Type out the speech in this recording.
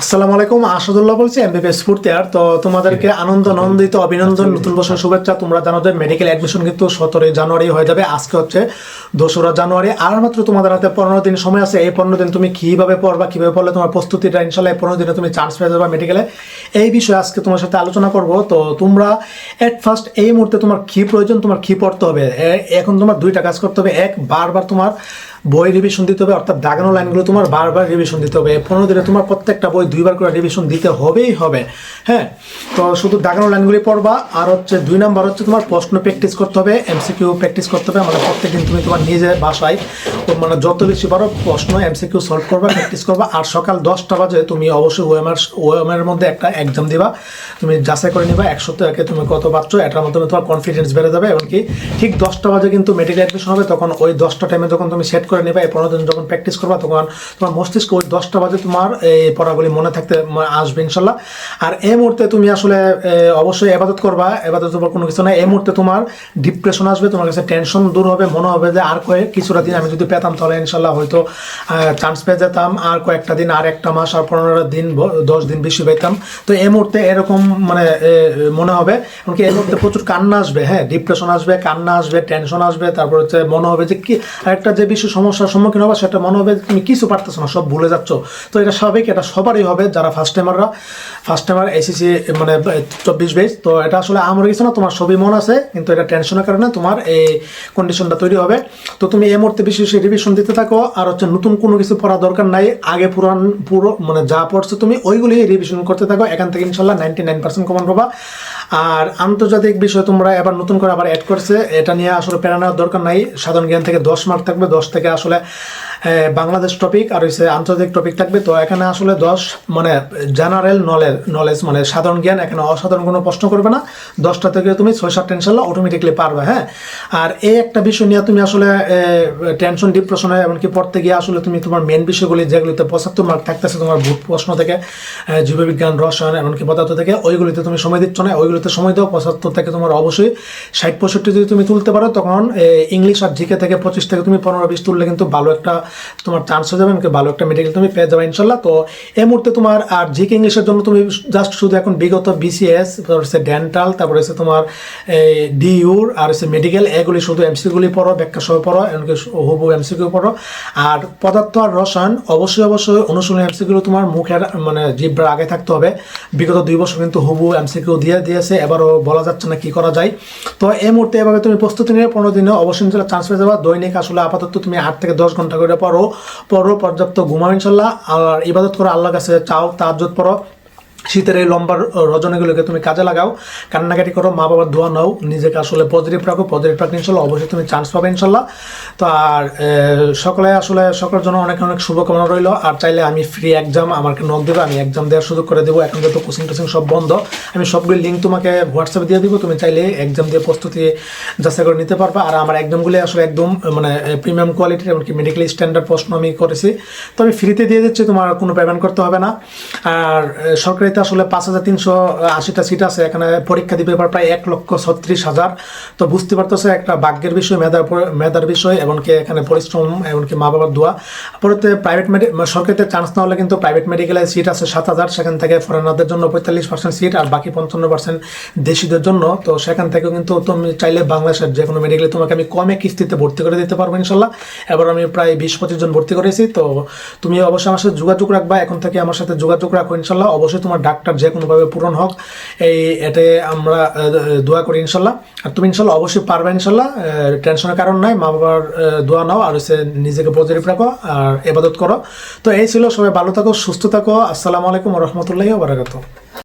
আসসালামু আলাইকুম আসাদুল্লাহ বলছি এমবিবিএস স্ফূর্তি আর তো তোমাদেরকে আনন্দ নন্দিত অভিনন্দন নতুন বছর শুভেচ্ছা। তোমরা জানো যে মেডিকেল অ্যাডমিশন কিন্তু সতেরোই জানুয়ারি হয়ে যাবে। আজকে হচ্ছে দোসরা জানুয়ারি। আর মাত্র তোমাদের হাতে পনেরো দিন সময় আছে। এই পনেরো দিন তুমি কীভাবে পড়বা কীভাবে পড়লে তোমার প্রস্তুতিটা ইনশাল্লাহ এই পনেরো দিনে তুমি চান্স পেয়ে যাবে মেডিকেলে এই বিষয়ে আজকে তোমার সাথে আলোচনা করব। তো তোমরা এট ফার্স্ট এই মুহূর্তে তোমার কি প্রয়োজন তোমার কি পড়তে হবে? এখন তোমার দুইটা কাজ করতে হবে। এক বারবার তোমার বই রিভিশন দিতে হবে। অর্থাৎ দাগানো লাইনগুলো তোমার বারবার রিভিশন দিতে হবে। পনেরো দিনে তোমার প্রত্যেকটা বই দুইবার করে রিভিশন দিতে হবেই হবে। হ্যাঁ তো শুধু দাগানো লাইনগুলি পড়বা, আর হচ্ছে দুই নাম্বার হচ্ছে তোমার প্রশ্ন প্র্যাকটিস করতে হবে এমসিকিউ প্র্যাকটিস করতে হবে। মানে প্রত্যেকদিন তুমি তোমার নিজে বাসায় মানে যত বেশি পারো প্রশ্ন এমসিকিউ সলভ করবা প্র্যাকটিস করবা, আর সকাল দশটা বাজে তুমি অবশ্যই ওএমআর ওএমআর মধ্যে একটা এক্সাম দিবা। তুমি যাচাই করে নিবা একশো থেকে তুমি কত পাচ্ছ, এটার মাধ্যমে তোমার কনফিডেন্স বেড়ে যাবে, এমনকি ঠিক দশটা বাজে কিন্তু মেডিকেল অ্যাডমিশন হবে, তখন ওই দশটা টাইমে যখন তুমি সেট করে নিবা, এই পনেরো দিন যখন প্র্যাকটিস করবা, তখন তোমার মস্তিষ্ক ওই দশটা বাজে তোমার এই পড়াগুলি মনে থাকতে আসবে, ইনশাল্লাহ। আর এই মুহূর্তে তুমি আসলে অবশ্যই এবাদত করবা। এবাদত তোমার কোনো কিছু না এই মুহূর্তে তোমার ডিপ্রেশন আসবে, তোমার কাছে টেনশন দূর হবে, মনে হবে যে আর কয়েক, কিছুটা দিন আমি যদি পেতাম তাহলে ইনশাল্লাহ হয়তো চান্স পেয়ে যেতাম। আর কয়েকটা দিন, আর একটা মাস, আর পনেরো দিন দশ দিন বেশি পেতাম তো এই মুহূর্তে এরকম মানে মনে হবে। এমনকি এই মুহূর্তে প্রচুর কান্না আসবে হ্যাঁ? ডিপ্রেশন আসবে, কান্না আসবে টেনশন আসবে। তারপর হচ্ছে মনে হবে যে কি, আরেকটা যে বিশ্ব সমস্যার সম্মুখীন হবে, সেটা মনে হবে তুমি কিছু পারতেছো না, সব ভুলে যাচ্ছ। তো এটা স্বাভাবিক, এটা সবারই হবে যারা first টাইমাররা first timer A C C মানে চব্বিশ বেস তো এটা আসলে আমার কিছু না, তোমার সবই মন আছে, কিন্তু এটা টেনশনের কারণে তোমার এই কন্ডিশনটা তৈরি হবে। তো তুমি এই মুহূর্তে বেশি বেশি রিভিশন দিতে থাকো, আর হচ্ছে নতুন কোনো কিছু পড়া দরকার নাই, আগে পুরান, পুরো মানে যা পড়ছো তুমি ওইগুলি রিভিশন করতে থাকো, এখান থেকে ইনশাল্লাহ নাইনটি নাইন পার্সেন্ট কমন পাবা। আর আন্তর্জাতিক বিষয় তোমরা এবার নতুন করে আবার অ্যাড করছে, এটা নিয়ে আসলে নেওয়ার দরকার নাই, সাধারণ জ্ঞান থেকে দশ মার্ক থাকবে, দশ থেকে আসলে বাংলাদেশ টপিক আর হচ্ছে আন্তর্জাতিক টপিক থাকবে। তো এখানে আসলে দশ মানে জেনারেল নলেজ নলেজ মানে সাধারণ জ্ঞান, এখানে অসাধারণ কোনো প্রশ্ন করবে না। দশটা থেকে তুমি ছয়, সাতটা ইনশাল্লাহ অটোমেটিকলি পারবে হ্যাঁ? আর এই একটা বিষয় নিয়ে তুমি আসলে টেনশন ডিপ্রেশনে এমনকি পড়তে গিয়ে আসলে তুমি তোমার মেন বিষয়গুলি যেগুলিতে পঁচাত্তর মার্ক থাকতেছে তোমার ভূত প্রশ্ন থেকে জীববিজ্ঞান, রসায়ন, এমনকি পদার্থ থেকে, ওইগুলিতে তুমি সময় দিচ্ছ না। ওইগুলিতে সময় দাও, পঁচাত্তর থেকে তোমার অবশ্যই ষাট, পঁয়ষট্টি যদি তুমি তুলতে পারো, তখন ইংলিশ আর জিকে থেকে পঁচিশ থেকে তুমি পনেরো, বিশ তুললে কিন্তু ভালো একটা তোমার চান্স হয়ে যাবে ভালো একটা মেডিকেল তুমি পেয়ে যাবে, ইনশাল্লাহ। তো এই মুহূর্তে তোমার আর জিকে ইংলিশের জন্য তুমি জাস্ট শুধু এখন বিগত বিসিএস তারপর হচ্ছে ডেন্টাল তারপরে হচ্ছে তোমার ডিইউর আর হচ্ছে মেডিকেল এগুলি শুধু এমসিগুলি পড়ো ব্যাখ্যা সহ পড়ো, এমনকি হুবু এমসিকিউ পড়ো। আর পদার্থ আর রসায়ন, অবশ্যই অবশ্যই অনুশীলন এমসিকিউ তোমার মুখের মানে জিব্রার আগে থাকতে হবে। বিগত দুই বছর কিন্তু হুবু এমসিকিউ দিয়ে দিয়েছে, এবারও বলা যাচ্ছে না কি করা যায়। তো এই মুহূর্তে এভাবে তুমি প্রস্তুতি নিয়ে পনেরো দিনে অবশ্যই চান্স পেয়ে যাবা। দৈনিক আসলে আপাতত তুমি আট থেকে দশ ঘণ্টা করে পড়ো পড়ো পর্যাপ্ত ঘুমাও ইনশাল্লাহ। আর ইবাদত করে আল্লাহর কাছে চাও তাজত পড়ো। শীতের এই লম্বা রজনীগুলোকে তুমি কাজে লাগাও। কান্নাকাটি করো মা বাবার ধোয়া নাও নিজেকে আসলে পজিটিভ রাখো পজিটিভ রাখলে ইনশাল্লাহ অবশ্যই তুমি চান্স পাবে ইনশাল্লাহ। তো আর সকলে আসলে সকলের জন্য অনেক অনেক শুভকামনা রইল। আর চাইলে আমি ফ্রি এক্সাম আমাকে নক দেবে আমি এক্সাম দেওয়ার সুযোগ করে দেবো। এখন যেহেতু কোচিং টোচিং সব বন্ধ আমি সবগুলি লিঙ্ক তোমাকে হোয়াটসঅ্যাপে দিয়ে দিব। তুমি চাইলে এক্সাম দিয়ে প্রস্তুতি যাচাই করে নিতে পারবা। আর আমার এক্সামগুলি আসলে একদম মানে প্রিমিয়াম কোয়ালিটির এমনকি মেডিকেল স্ট্যান্ডার্ড প্রশ্ন আমি করেছি। তো আমি ফ্রিতে দিয়ে দিচ্ছি তোমার কোনো পেমেন্ট করতে হবে না। আর আহ, সরকারিতে আসলে পাঁচ হাজার তিনশো আশিটা সিট আছে। এখানে পরীক্ষা দিবে এবার প্রায় এক লক্ষ ছত্রিশ হাজার। তো বুঝতে পারতেছে, একটা ভাগ্যের বিষয়, মেধার মেধার বিষয়, এমনকি এখানে পরিশ্রম, এমনকি মা বাবার দোয়া। পরতে প্রাইভেট মেডি সরকারিতে চান্স না হলে কিন্তু প্রাইভেট মেডিকেলের সিট আছে সাত হাজার। সেখান থেকে ফরেনারদের জন্য পঁয়তাল্লিশ পার্সেন্ট সিট আর বাকি পঞ্চান্ন পার্সেন্ট দেশিদের জন্য। তো সেখান থেকে কিন্তু তুমি চাইলে বাংলাদেশের যে কোনো মেডিকেলে তোমাকে আমি কমে কিস্তিতে ভর্তি করে দিতে পারব ইনশাল্লাহ। এবার আমি প্রায় বিশ, পঁচিশ জন ভর্তি করেছি। তো তুমি অবশ্যই আমার সাথে যোগাযোগ রাখবা। এখন থেকে আমার সাথে যোগাযোগ রাখো ইনশাল্লাহ। অবশ্যই তোমার ডাক্তার যে কোনোভাবে পূরণ হোক, এই এতে আমরা দোয়া করি ইনশাল্লাহ। আর তুমি ইনশাল্লাহ অবশ্যই পারবে ইনশাল্লাহ টেনশনের কারণ নাই, মা বাবার দোয়া নাও, আর হচ্ছে নিজেকে পজিটিভ রাখো, আর এবাদত করো। তো এই ছিল, সবাই ভালো থাকো, সুস্থ থাকো। আসসালামু আলাইকুম রহমতুল্লাহ বারাকাতু